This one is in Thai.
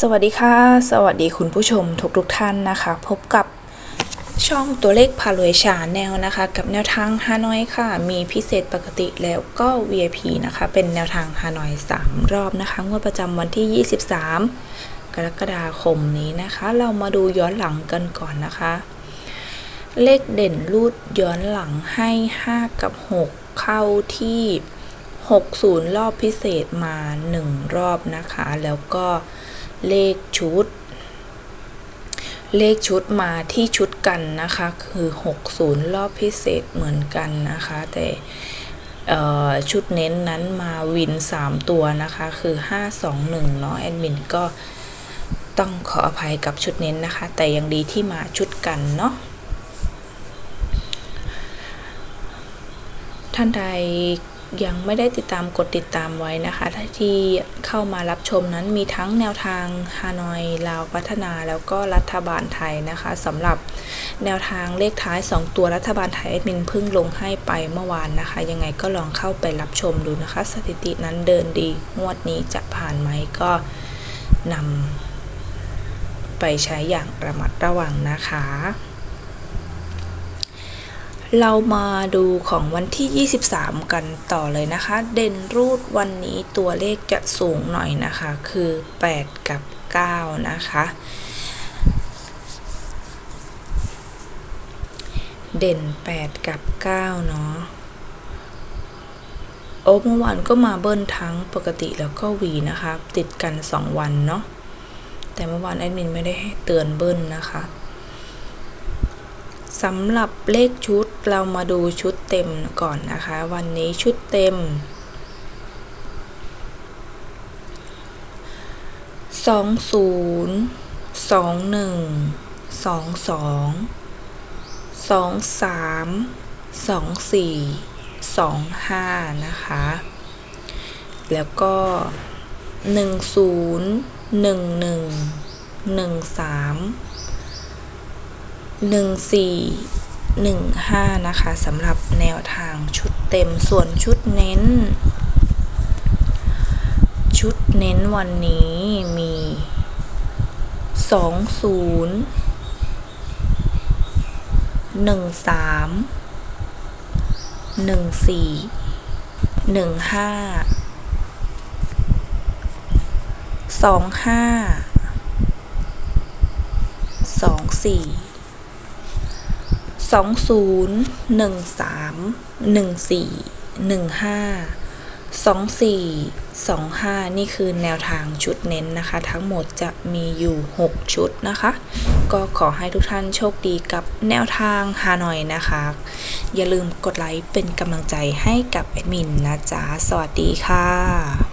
สวัสดีค่ะ สวัสดีคุณผู้ชมทุกทุกท่านนะคะ พบกับช่องตัวเลขพารวยชาแนลนะคะ กับแนวทางฮานอยค่ะ มีพิเศษปกติแล้วก็ VIP นะคะ เป็นแนวทางฮานอย 3 รอบนะคะงวดประจำวันที่ 23 กรกฎาคมนี้นะคะ เรามาดูย้อนหลังกันก่อนนะคะ เลขเด่นรูดย้อนหลังให้ 5 กับ 6 เข้าที่ 60 รอบพิเศษมา 1 รอบนะคะ แล้วก็ เลขชุด เลขชุดมาที่ชุดกันนะคะ คือ 60 รอบพิเศษเหมือนกันนะคะ แต่ชุดเน้นนั้นมาวิน 3 ตัวนะคะ คือ 521เนาะแอดมินก็ต้องขออภัยกับชุดเน้นนะคะ แต่ยังดีที่มาชุดกันเนาะท่านใด ยังไม่ได้ติดตามกดติดตามไว้นะคะที่เข้ามารับชมนั้นมีทั้งแนวทางฮานอยลาวพัฒนาแล้วก็รัฐบาลไทยนะคะสำหรับแนวทางเลขท้าย 2 ตัวรัฐบาลไทยแอดมินเพิ่งลงให้ไปเมื่อวานนะคะ ยังไงก็ลองเข้าไปรับชมดูนะคะ สถิตินั้นเดินดีงวดนี้จะผ่านไหมก็นำไปใช้อย่างระมัดระวังนะคะ เรามาดูของวันที่ 23 กันต่อเลยนะคะ เด่นรูดวันนี้ตัวเลขจะสูงหน่อยนะคะ คือ 8 กับ 9 นะคะ เด่น 8 กับ 9 เนาะ โอ้เมื่อวานก็มาเบิ้ลทั้งปกติแล้วก็วีนะคะ ติดกัน 2 วันเนาะ แต่เมื่อวานแอดมินไม่ได้ให้เตือนเบิ้ลนะคะ สำหรับเลขชุดเรามาดูชุดเต็มก่อนนะคะ วันนี้ชุดเต็ม สองศูนย์สองหนึ่งสองสองสองสามสองสี่สองห้านะคะ แล้วก็หนึ่งศูนย์หนึ่งหนึ่งหนึ่งสาม หนึ่งสี่หนึ่งห้านะคะสำหรับแนวทางชุดเต็มส่วนชุดเน้น ชุดเน้นวันนี้มีสองศูนย์หนึ่งสามหนึ่งสี่หนึ่งห้าสองห้าสองสี่ องศูนย์หนึ่งสามหนึ่งสี่หนึ่งห้าสองสี่สองห้านี่คือแนวทางชุดเน้นนะคะ ทั้งหมดจะมีอยู่ 6 ชุดนะคะ ก็ขอให้ทุกท่านโชคดีกับแนวทางฮานอยนะคะ อย่าลืมกดไลค์เป็นกำลังใจให้กับแอดมินนะจ๊ะ สวัสดีค่ะ